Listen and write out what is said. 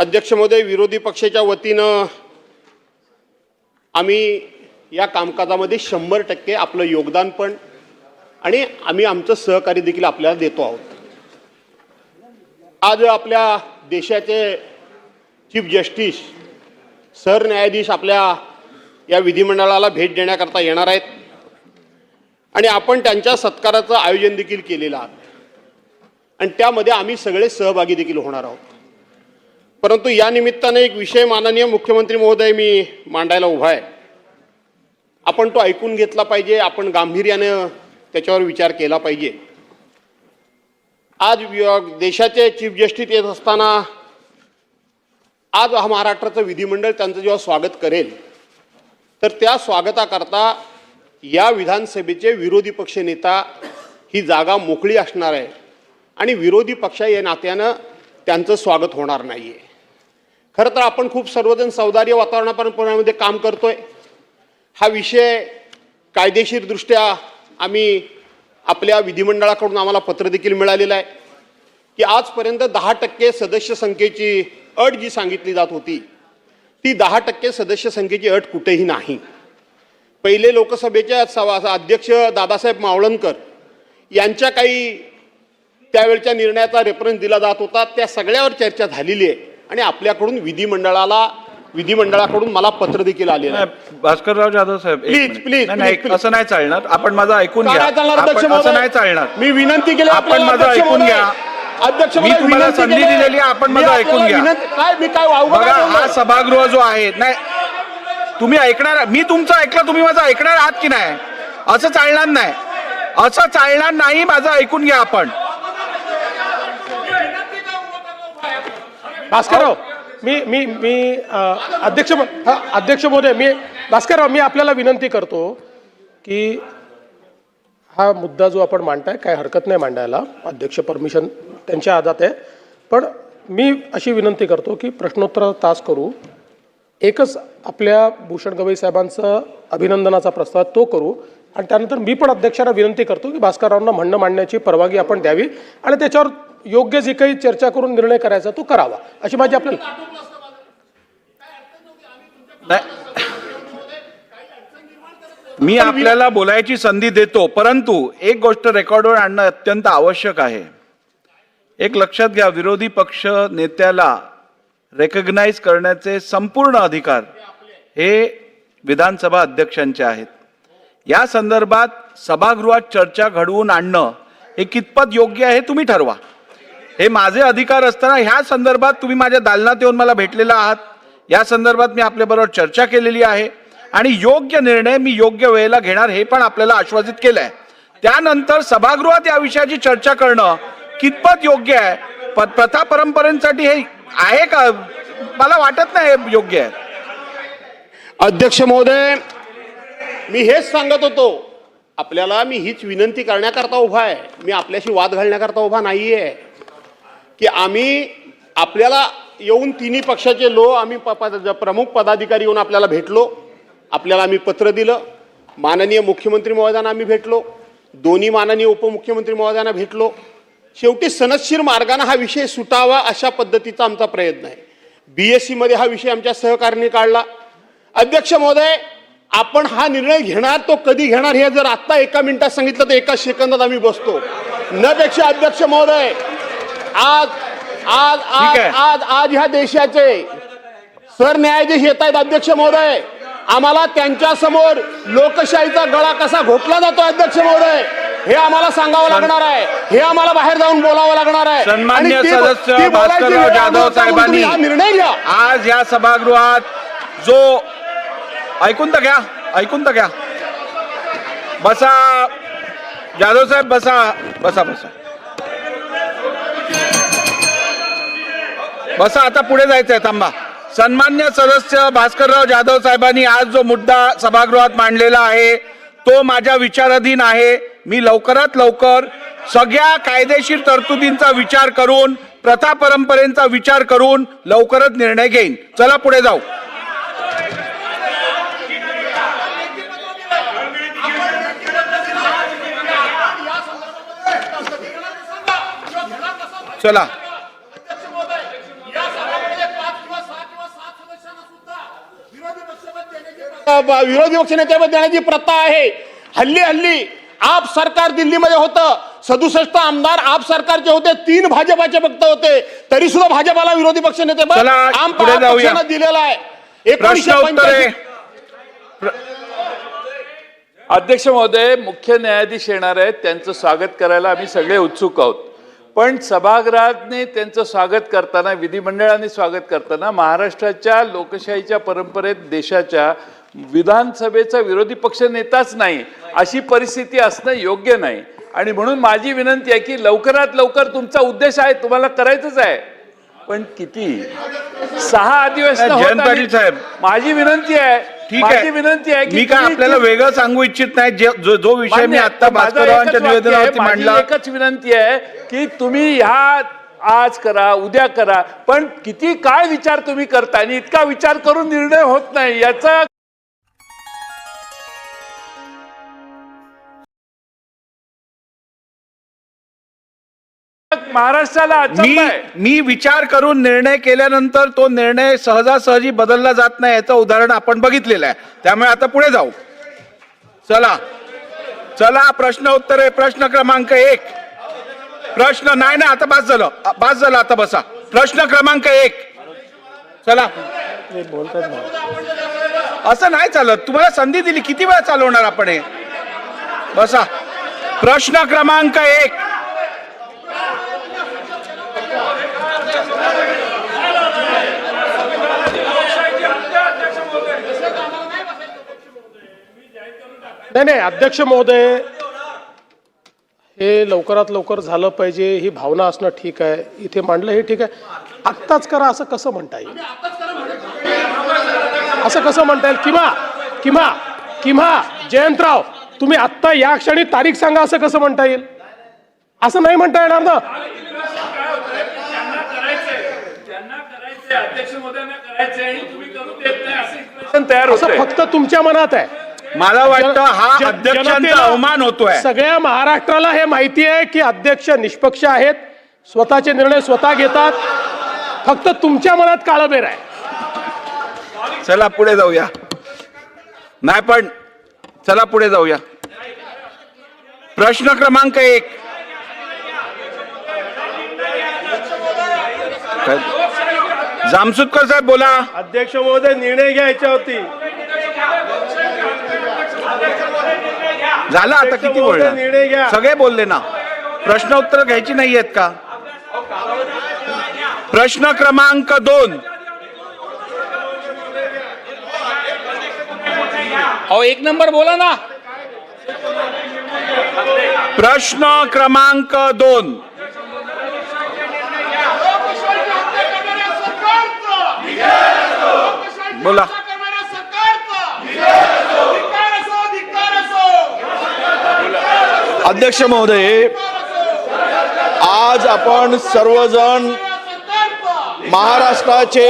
अध्यक्ष महोदय विरोधी पक्षाच्या वतीनं आम्ही या कामकाजामध्ये शंभर टक्के आपलं योगदान पण आणि आम्ही आमचं सहकार्य देखील आपल्याला देतो आहोत. आज आपल्या देशाचे चीफ जस्टिस सरन्यायाधीश आपल्या या विधिमंडळाला भेट देण्याकरता येणार आहेत. आणि आपण त्यांच्या सत्काराचं आयोजन देखील केलेलं आहात आणि त्यामध्ये आम्ही सगळे सहभागी देखील होणार आहोत. परंतु या निमित्ताने एक विषय माननीय मुख्यमंत्री महोदय मी मांडायला उभा आहे. आपण तो ऐकून घेतला पाहिजे आपण गांभीर्यानं त्याच्यावर विचार केला पाहिजे. आज देशाचे चीफ जस्टिस येत असताना आज हा महाराष्ट्राचं विधिमंडळ त्यांचं जेव्हा स्वागत करेल तर त्या स्वागताकरता या विधानसभेचे विरोधी पक्ष नेता ही जागा मोकळी असणार आहे आणि विरोधी पक्ष या नात्यानं त्यांचं स्वागत होणार नाही आहे खरं तर आपण खूप सर्वजण सौदार्य वातावरणापर्यंत काम करतोय. हा विषय कायदेशीरदृष्ट्या आम्ही आपल्या विधिमंडळाकडून आम्हाला पत्र देखील मिळालेलं आहे. की आजपर्यंत दहा टक्के सदस्य संख्येची अट जी सांगितली जात होती ती दहा टक्के सदस्य संख्येची अट कुठेही नाही. पहिले लोकसभेच्या सभा अध्यक्ष दादासाहेब मावळणकर यांच्या काही त्यावेळच्या निर्णयाचा रेफरन्स दिला जात होता. त्या सगळ्यावर चर्चा झालेली आहे. आणि आपल्याकडून विधिमंडळाला विधिमंडळाकडून मला पत्र देखील आलेलं आहे नाही, भास्करराव जाधव साहेब एक मिनिट. please, नाही. असं नाही चालणार आपण माझं ऐकून घ्या नाही चालणार अध्यक्ष आपण- असं महोदय? नाही चालणार मी विनंती केली आपण आपल्याला माझं अध्यक्ष ऐकून महोदय. घ्या. अध्यक्ष मी महोदय, तुम्हाला विनंती संधी केली आहे. दिलेली आहे, आपण मी माझं ऐकून आपल्याला घ्या. विनंती- काय मी काय बघा काय हा बोललोय? सभागृह जो आहे नाही तुम्ही ऐकणार मी तुमचं ऐकलं तुम्ही माझं ऐकणार आहात की नाही असं चालणार नाही असं चालणार नाही माझं ऐकून घ्या आपण भास्करराव मी मी मी अध्यक्ष म- अध्यक्ष महोदय मी भास्करराव मी आपल्याला विनंती करतो की हा मुद्दा जो आपण मांडताय काय हरकत नाही मांडायला. अध्यक्ष परमिशन त्यांच्या आजात आहे. पण मी अशी विनंती करतो की प्रश्नोत्तर तास करू. एकच आपल्या भूषण गवई साहेबांचं अभिनंदनाचा प्रस्ताव तो करू. आणि त्यानंतर मी पण अध्यक्षांना विनंती करतो की भास्कररावांना म्हणणं मांडण्याची परवानगी आपण द्यावी. आणि त्याच्यावर योग्य जी काही चर्चा करून निर्णय करायचा तो करावा अशी माझी आपल्याला मी आपल्याला बोलायची संधी देतो परंतु एक गोष्ट रेकॉर्डवर आणणं अत्यंत आवश्यक आहे. एक लक्षात घ्या विरोधी पक्ष नेत्याला रेकग्नाइज करण्याचे संपूर्ण अधिकार हे विधानसभा अध्यक्षांचे आहेत. या संदर्भात सभागृहात चर्चा घडवून आणणं हे कितपत योग्य आहे तुम्ही ठरवा. हे माझे अधिकार असताना ह्या संदर्भात तुम्ही माझ्या दालनात येऊन मला भेटलेला आहात. या संदर्भात मी आपल्याबरोबर चर्चा केलेली आहे. आणि योग्य निर्णय मी योग्य वेळेला घेणार हे पण आपल्याला आश्वासित केलंय. त्यानंतर सभागृहात या विषयाची चर्चा करणं कितपत योग्य आहे? प- प्रथा परंपरेसाठी हे आहे का? मला वाटत नाही हे योग्य आहे. अध्यक्ष महोदय मी हेच सांगत होतो. आपल्याला मी हीच विनंती करण्याकरता उभा आहे. मी आपल्याशी वाद घालण्याकरता उभा नाही आहे की आम्ही आपल्याला येऊन तिन्ही पक्षाचे लो आम्ही प- प्रमुख पदाधिकारी येऊन आपल्याला भेटलो. आपल्याला आम्ही पत्र दिलं. माननीय मुख्यमंत्री महोदयांना आम्ही भेटलो. दोन्ही माननीय उपमुख्यमंत्री महोदयांना भेटलो. शेवटी सनदशीर मार्गाने हा विषय सुटावा अशा पद्धतीचा आमचा प्रयत्न आहे. बी एस सीमध्ये हा विषय आमच्या सहकार्याने काढला. अध्यक्ष महोदय आपण हा निर्णय घेणार तो कधी घेणार हे जर आत्ता एका मिनिटात सांगितलं तर एका सेकंदात आम्ही बसतो. न पेक्षा अध्यक्ष महोदय आज आज आज. आज आज ह्या देशाचे सरन्यायाधीश येत आहेत अध्यक्ष महोदय. आम्हाला त्यांच्यासमोर लोकशाहीचा गळा कसा घोटला जातो अध्यक्ष महोदय? हे आम्हाला सांगावं लागणार आहे. हे आम्हाला बाहेर जाऊन बोलावं लागणार आहे. सन्मान्य सदस्य भास्करराव जाधव साहेबांनी हा निर्णय घ्या. आज या सभागृहात जो ऐकून तर घ्या ऐकून तर घ्या. बसा. जाधव साहेब बसा. बसा बसा. बसा आता पुढे जायचंय थांबा. सन्मान्य सदस्य भास्करराव जाधव साहेबांनी आज जो मुद्दा सभागृहात मांडलेला आहे तो माझ्या विचाराधीन आहे. मी लवकरात लवकर सगळ्या कायदेशीर तरतुदींचा विचार करून प्रथा परंपरेचा विचार करून लवकरच निर्णय घेईन. चला पुढे जाऊ. चला ब- विरोधी पक्ष नेत्यामध्ये देण्याची प्रथा आहे. हल्ली हल्ली आप सरकार दिल्लीमध्ये होतं. सदुसष्ट आमदार आप सरकारचे होते. तीन भाजपाचे फक्त होते. तरी सुद्धा भाजपाला विरोधी पक्ष नेते आम. पक्षानं दिलेला आहे. प्रश्न एकोणीसशे अध्यक्ष महोदय मुख्य न्यायाधीश येणार आहेत. त्यांचं स्वागत करायला आम्ही सगळे उत्सुक आहोत. पण सभागृहाने त्यांचं स्वागत करताना विधिमंडळाने स्वागत करताना महाराष्ट्राच्या लोकशाहीच्या परंपरेत देशाच्या विधानसभेचा विरोधी पक्ष नेताच नाही अशी परिस्थिती असणं योग्य नाही. आणि म्हणून माझी विनंती आहे की लवकरात लवकर तुमचा उद्देश आहे तुम्हाला करायचंच आहे. पण किती? सहा अधिवेशन पाटील साहेब. माझी विनंती आहे ठीक आहे. विनंती आहे की मी काय आपल्याला वेगळं सांगू इच्छित नाही जे- जो विषय मी. आता भास्कररावांच्या निवेदनावरती मांडला. एकच विनंती आहे की तुम्ही ह्या आज करा उद्या करा पण किती काय विचार तुम्ही करता आणि इतका विचार करून निर्णय होत नाही याचा महाराष्ट्राला मी मी विचार करून निर्णय केल्यानंतर तो निर्णय सहजासहजी बदलला जात नाही याचं उदाहरण आपण बघितलेलं आहे. त्यामुळे आता पुढे जाऊ. चला. चला प्रश्न उत्तर आहे. प्रश्न क्रमांक एक. प्रश्न नाही ना आता बास झालं. बास झालं आता बसा. प्रश्न क्रमांक एक. चला. असं नाही चालत. तुम्हाला संधी दिली. किती वेळा चालवणार आपण हे? बसा. प्रश्न क्रमांक एक. नाही नाही अध्यक्ष महोदय हे लवकरात लवकर झालं पाहिजे ही भावना असणं ठीक आहे. इथे मांडलं हे ठीक आहे. आत्ताच करा असं कसं म्हणता येईल? असं कसं म्हणता येईल? किंवा किंवा किंवा जयंतराव तुम्ही आत्ता या क्षणी तारीख सांगा असं कसं म्हणता येईल? असं नाही म्हणता येणार ना? तयार असं होत फक्त तुमच्या मनात आहे. मला वाटतं हा जन- अध्यक्षांचा जनतेला- अवमान होतोय. सगळ्या महाराष्ट्राला हे माहिती आहे की अध्यक्ष निष्पक्ष आहेत स्वतःचे निर्णय स्वतः घेतात. फक्त तुमच्या मनात काळबेर आहे. चला पुढे जाऊया. नाही पण चला पुढे जाऊया. प्रश्न क्रमांक एक. काय? जामसुदकर साहेब बोला. अध्यक्ष महोदय निर्णय घ्यायच्या होती. झालं आता किती निर्णय घ्या. सगळे बोलले ना. प्रश्न उत्तर घ्यायची नाही आहेत का? प्रश्न क्रमांक दोन. अहो एक नंबर बोला ना. प्रश्न क्रमांक दोन. बोला. अध्यक्ष महोदय आज आपण सर्वजण महाराष्ट्राचे